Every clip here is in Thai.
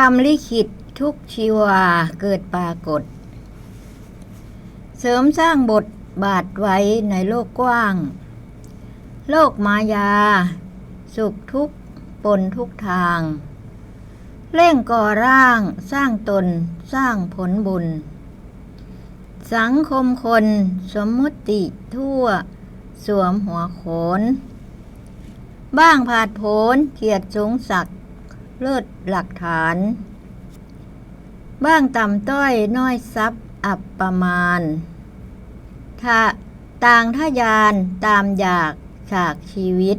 กรรมลิขิตทุกชีวาเกิดปรากฏ เสริมสร้างบทบาทไว้ในโลกกว้าง โลกมายา สุขทุกปนทุกทาง เร่งก่อร่างสร้างตนสร้างผลบุญ สังคมคนสมมุติทั่ว สวมหัวโขน บ้างผาดโผนเกียรติสูงศักดิ เลิศหลักฐาน บ้างต่ำต้อยน้อยทรัพย์อับประมาณถ้าต่างทะยานตามอยากฉากชีวิต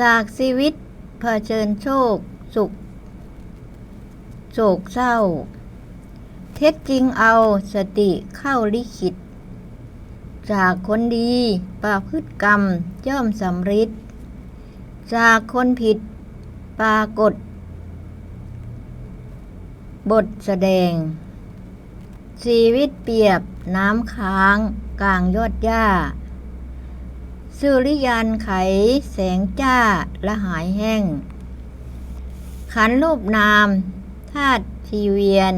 จากชีวิตเผชิญโชค สุขโศกเศร้า เท็จจริงเอาสติเข้าลิขิต จากคนดีประพฤติกรรมย่อมสำริดจากคนผิด ปรากฏ บทแสดง ชีวิตเปียบน้ำค้างกลางยอดหญ้าสุริยันไขแสงจ้าและหายแห้ง ขันรูปนามธาตุทีเวียน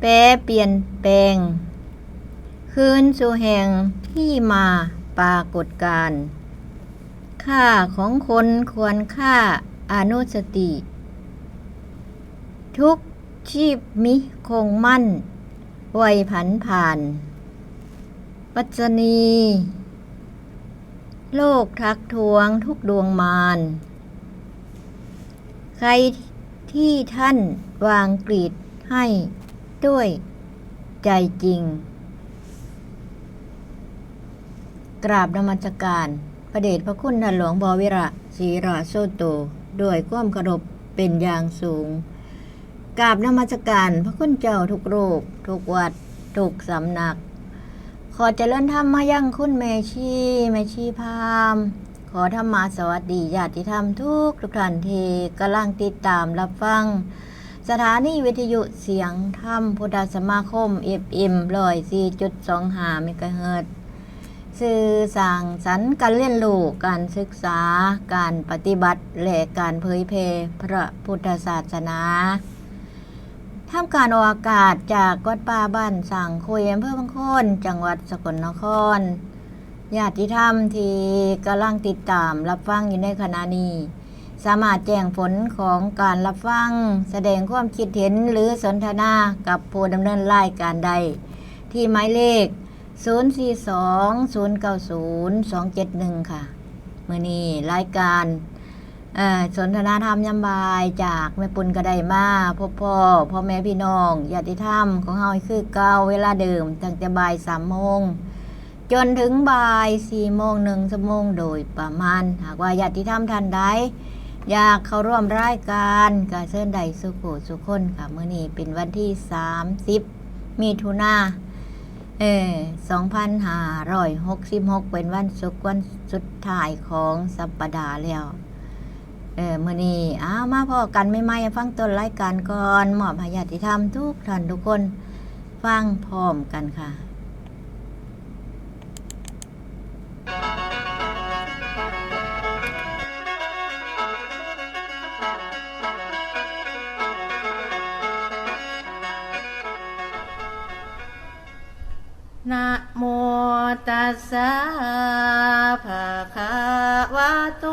แปรเปลี่ยนแปลง คืนสู่แห่งที่มาปรากฏการณ์ ค่าของคนควรค่าอนุสติ ทุกชีพมิคงมั่นไวยผันผ่าน ปัจจณี โลกทักทวงทุกดวงมารใครที่ท่านวางกรีดให้ด้วยใจจริง กราบนมัสการ พระเดชพระคุณท่านหลวงบวิระศีราโซโต ด้วยความเคารพเป็นอย่างสูงกราบนมัสการพระคุณเจ้าทุกโรคทุกวัด ทุกสำนัก ขอเจริญธรรมมายังคุณแม่ชีแม่ชีพาม ขอธรรมาสวัสดีญาติธรรมทุกทุกท่านที่กำลังติดตามรับฟัง สถานีวิทยุเสียงธรรมพุทธสมาคมเอฟเอ็มร้อยสี่จุดสองหาเมกะเฮิรตซ์ สื่อสั่งสรรการเรียนรู้การศึกษา การปฏิบัติ และการเผยแผ่พระพุทธศาสนาท่ามการอากาศจากวัดป่าบ้านสั่งคุยอำเภอบางโคนจังหวัดสกลนครญาติธรรมที่กำลังติดตามรับฟังอยู่ในขณะนี้ สามารถแจ้งผลของการรับฟัง แสดงความคิดเห็นหรือสนทนากับผู้ดำเนินรายการใด ที่หมายเลข 042-090-271 ค่ะเมื่อนี้รายการสนทนาธรรมยามบายจากแม่ปุณกระไดมาพ่อพ่อพ่อแม่พี่น้องญาติธรรมของเฮาคือเก่าเวลาเดิมตั้งแต่บ่ายสามโมงจนถึงบ่ายสี่โมงหนึ่งชั่วโมงโดยประมาณ หากว่าญาติธรรมท่านใดอยากเข้าร่วมรายการกาเชิญใดสุโขสุขคนค่ะเมื่อนี้เป็นวันที่ 30 มีทุนา เออ2566เป็นวันศุกร์วันสุดท้ายของสัปปดาห์แล้ว เออมื่อนี้อ้าวมาพอกันไม่ไม่ฟังต้นรายการก่อนหมอบพยาธิธรรมทุกท่านทุกคน ฟังพร้อมกันค่ะ นะโมตัสสะภะคะวะโต